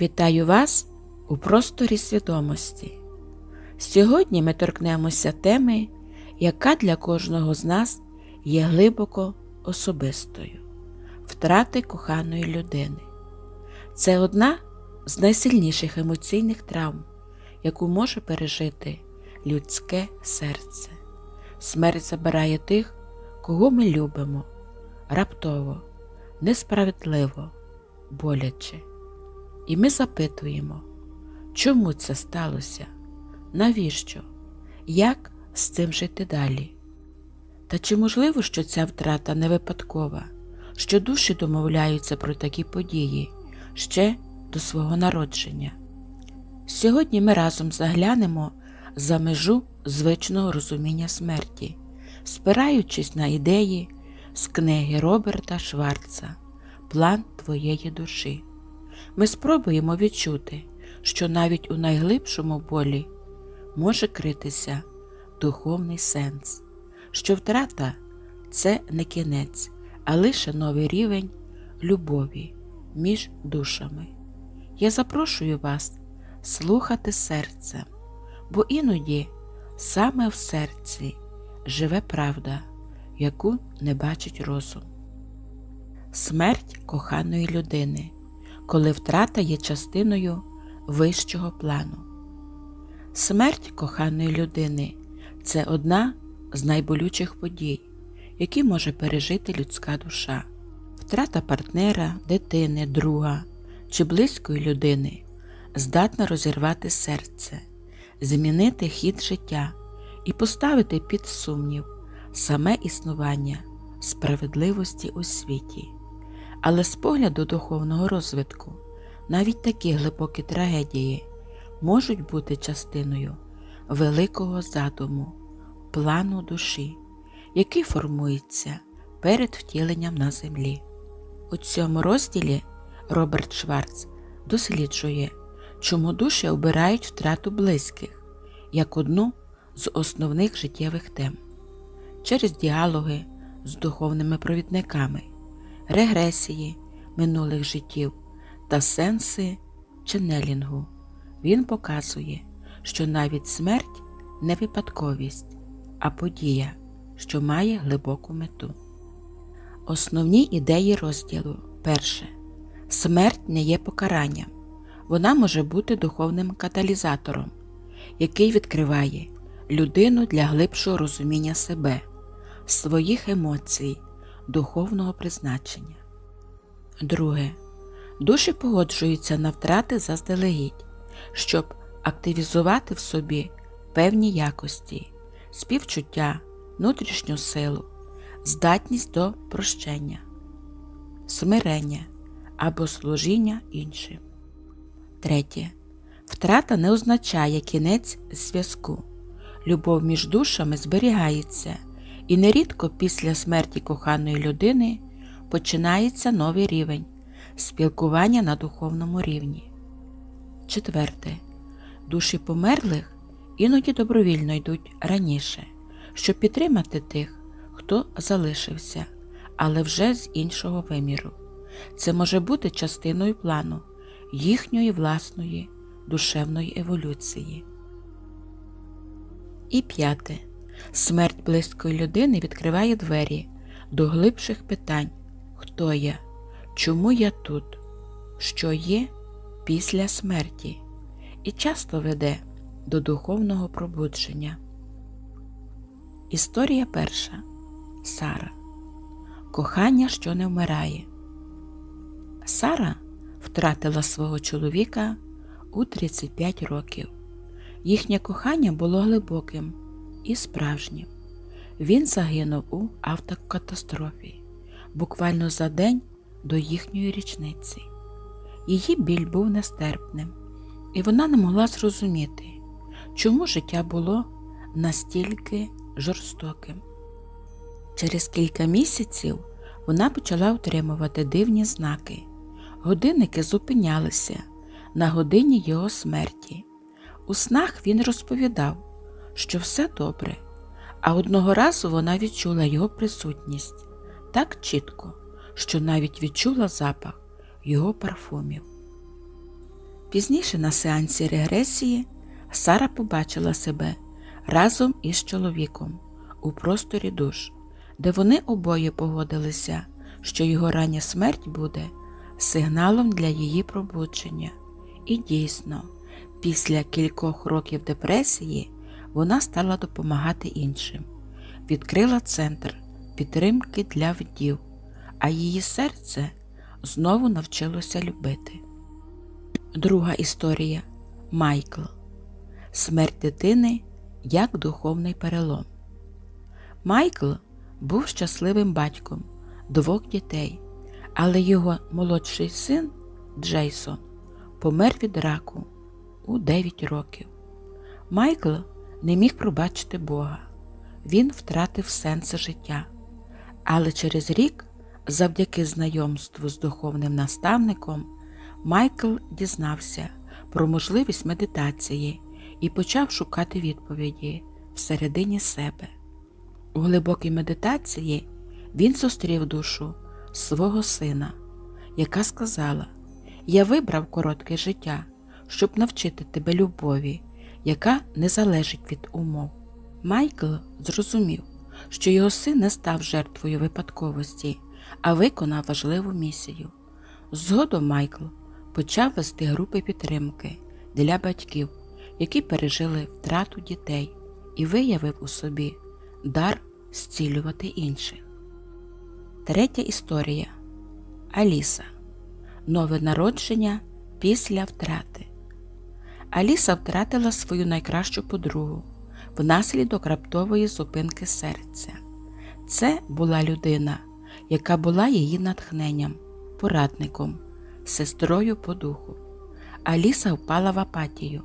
Вітаю вас у просторі свідомості. Сьогодні ми торкнемося теми, яка для кожного з нас є глибоко особистою втрати коханої людини. Це одна з найсильніших емоційних травм, яку може пережити людське серце. Смерть забирає тих, кого ми любимо, раптово, несправедливо, боляче. І ми запитуємо, чому це сталося? Навіщо? Як з цим жити далі? Та чи можливо, що ця втрата не випадкова, що душі домовляються про такі події ще до свого народження? Сьогодні ми разом заглянемо за межу звичного розуміння смерті, спираючись на ідеї з книги Роберта Шварца План твоєї душі. Ми спробуємо відчути, що навіть у найглибшому болі може критися духовний сенс, що втрата це не кінець, а лише новий рівень любові між душами. Я запрошую вас слухати серцем, бо іноді саме в серці живе правда, яку не бачить розум. Смерть коханої людини коли втрата є частиною вищого плану. Смерть коханої людини це одна з найболючих подій, які може пережити людська душа. Втрата партнера, дитини, друга чи близької людини здатна розірвати серце, змінити хід життя і поставити під сумнів саме існування справедливості у світі. Але з погляду духовного розвитку навіть такі глибокі трагедії можуть бути частиною великого задуму, плану душі, який формується перед втіленням на землі. У цьому розділі Роберт Шварц досліджує, чому душі обирають втрату близьких як одну з основних життєвих тем через діалоги з духовними провідниками регресії минулих життів та сенси ченнелінгу. Він показує, що навіть смерть не випадковість, а подія, що має глибоку мету. Основні ідеї розділу перше. Смерть не є покаранням. Вона може бути духовним каталізатором, який відкриває людину для глибшого розуміння себе, своїх емоцій духовного призначення. Друге. Душі погоджуються на втрати заздалегідь, щоб активізувати в собі певні якості, співчуття, внутрішню силу, здатність до прощення, смирення або служіння іншим. Третє. Втрата не означає кінець зв'язку. Любов між душами зберігається і нерідко після смерті коханої людини починається новий рівень спілкування на духовному рівні. Четверте. Душі померлих іноді добровільно йдуть раніше, щоб підтримати тих, хто залишився, але вже з іншого виміру. Це може бути частиною плану їхньої власної душевної еволюції. І п'яте. Смерть близької людини відкриває двері до глибших питань хто я, чому я тут, що є після смерті, і часто веде до духовного пробудження. Історія перша Сара. Кохання, що не вмирає. Сара втратила свого чоловіка у 35 років. Їхнє кохання було глибоким і справжнім. Він загинув у автокатастрофі буквально за день до їхньої річниці. Її біль був нестерпним, і вона не могла зрозуміти, чому життя було настільки жорстоким. Через кілька місяців вона почала отримувати дивні знаки. Годинники зупинялися на годині його смерті. У снах він розповідав, що все добре, а одного разу вона відчула його присутність так чітко, що навіть відчула запах його парфумів. Пізніше на сеансі регресії Сара побачила себе разом із чоловіком у просторі душ, де вони обоє погодилися, що його рання смерть буде сигналом для її пробудження. І дійсно, після кількох років депресії вона стала допомагати іншим, відкрила центр підтримки для вдів, а її серце знову навчилося любити. Друга історія Майкл. Смерть дитини як духовний перелом. Майкл був щасливим батьком двох дітей, але його молодший син Джейсон помер від раку у 9 років. Майкл не міг пробачити Бога. Він втратив сенс життя. Але через рік, завдяки знайомству з духовним наставником, Майкл дізнався про можливість медитації і почав шукати відповіді всередині себе. У глибокій медитації він зустрів душу свого сина, яка сказала: Я вибрав коротке життя, щоб навчити тебе любові, яка не залежить від умов. Майкл зрозумів, що його син не став жертвою випадковості, а виконав важливу місію. Згодом Майкл почав вести групи підтримки для батьків, які пережили втрату дітей, і виявив у собі дар зцілювати інших. Третя історія Аліса. Нове народження після втрати. Аліса втратила свою найкращу подругу внаслідок раптової зупинки серця. Це була людина, яка була її натхненням, порадником, сестрою по духу. Аліса впала в апатію,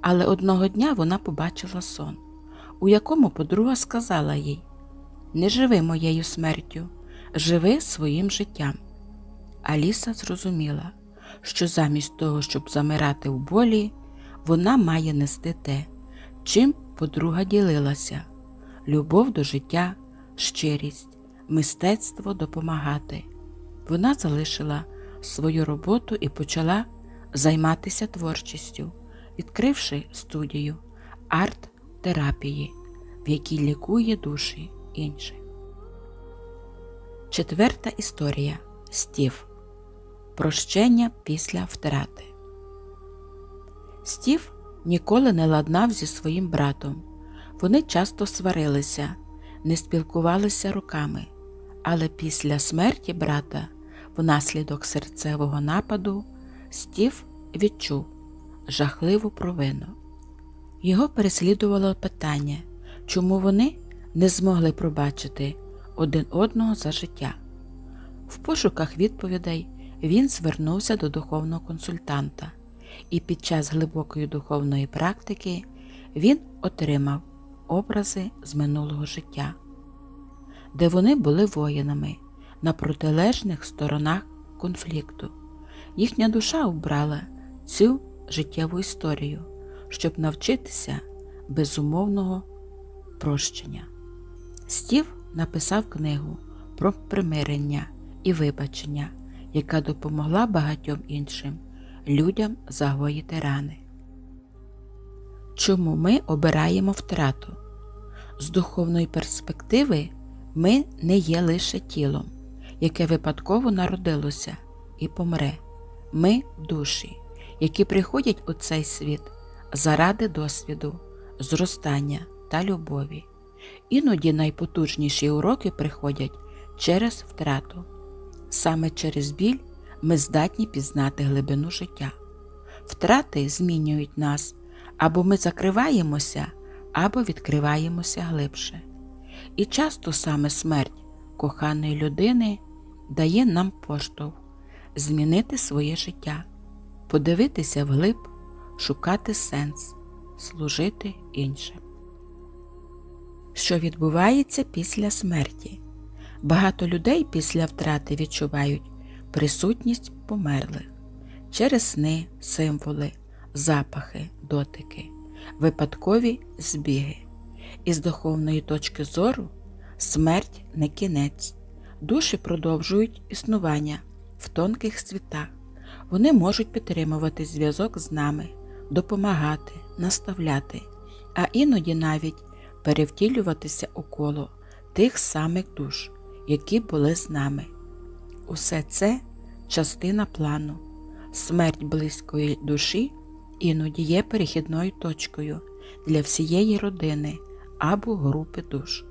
але одного дня вона побачила сон, у якому подруга сказала їй: Не живи моєю смертю, живи своїм життям. Аліса зрозуміла, що замість того, щоб замирати в болі, вона має нести те, чим подруга ділилася любов до життя, щирість, мистецтво допомагати. Вона залишила свою роботу і почала займатися творчістю, відкривши студію арт-терапії, в якій лікує душі інших. Четверта історія Стів. Прощення після втрати. Стів ніколи не ладнав зі своїм братом. Вони часто сварилися, не спілкувалися руками, але після смерті брата, внаслідок серцевого нападу, Стів відчув жахливу провину. Його переслідувало питання, чому вони не змогли пробачити один одного за життя. В пошуках відповідей він звернувся до духовного консультанта, і під час глибокої духовної практики він отримав образи з минулого життя, де вони були воїнами на протилежних сторонах конфлікту. Їхня душа обрала цю життєву історію, щоб навчитися безумовного прощення. Стів написав книгу про примирення і вибачення, яка допомогла багатьом іншим людям загоїти рани. Чому ми обираємо втрату? З духовної перспективи ми не є лише тілом, яке випадково народилося і помре. Ми душі, які приходять у цей світ заради досвіду, зростання та любові. Іноді найпотужніші уроки приходять через втрату. Саме через біль ми здатні пізнати глибину життя. Втрати змінюють нас, або ми закриваємося, або відкриваємося глибше. І часто саме смерть коханої людини дає нам поштовх змінити своє життя, подивитися вглиб, шукати сенс, служити іншим. Що відбувається після смерті? Багато людей після втрати відчувають присутність померлих через сни, символи, запахи, дотики, випадкові збіги. Із духовної точки зору смерть не кінець, душі продовжують існування в тонких світах. Вони можуть підтримувати зв'язок з нами, допомагати, наставляти, а іноді навіть перевтілюватися у коло тих самих душ, які були з нами. Усе це частина плану. Смерть близької душі іноді є перехідною точкою для всієї родини або групи душ.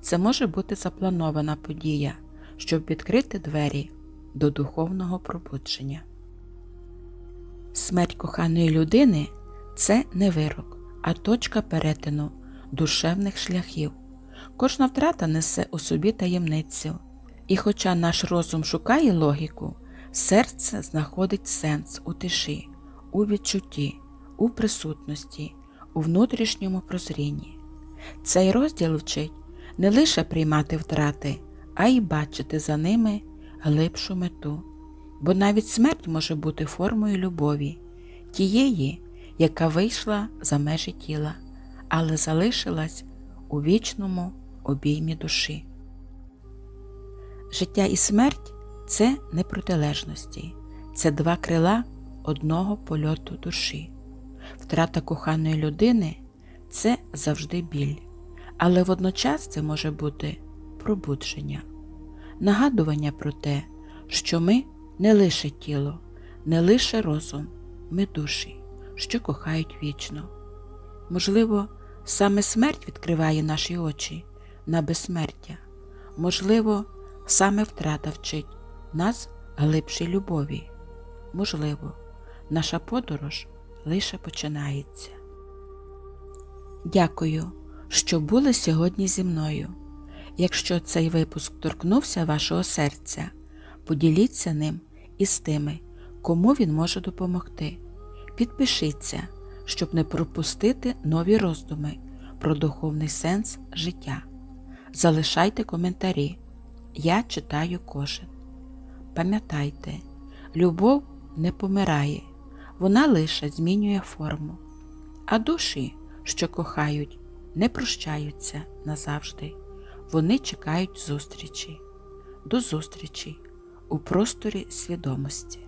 Це може бути запланована подія, щоб відкрити двері до духовного пробудження. Смерть коханої людини це не вирок, а точка перетину душевних шляхів. Кожна втрата несе у собі таємницю, і хоча наш розум шукає логіку, серце знаходить сенс у тиші, у відчутті, у присутності, у внутрішньому прозрінні. Цей розділ вчить не лише приймати втрати, а й бачити за ними глибшу мету, бо навіть смерть може бути формою любові, тієї, яка вийшла за межі тіла, але залишилась у вічному обіймі душі. Життя і смерть це не протилежності, це два крила одного польоту душі. Втрата коханої людини це завжди біль, але водночас це може бути пробудження, нагадування про те, що ми не лише тіло, не лише розум, ми душі, що кохають вічно. Можливо, саме смерть відкриває наші очі на безсмертя, можливо, саме втрата вчить нас глибшій любові. Можливо, наша подорож лише починається. Дякую, що були сьогодні зі мною. Якщо цей випуск торкнувся вашого серця, поділіться ним із тими, кому він може допомогти. Підпишіться, щоб не пропустити нові роздуми про духовний сенс життя. Залишайте коментарі. Я читаю кожен. Пам'ятайте, любов не помирає, вона лише змінює форму, а душі, що кохають, не прощаються назавжди. Вони чекають зустрічі. До зустрічі у просторі свідомості.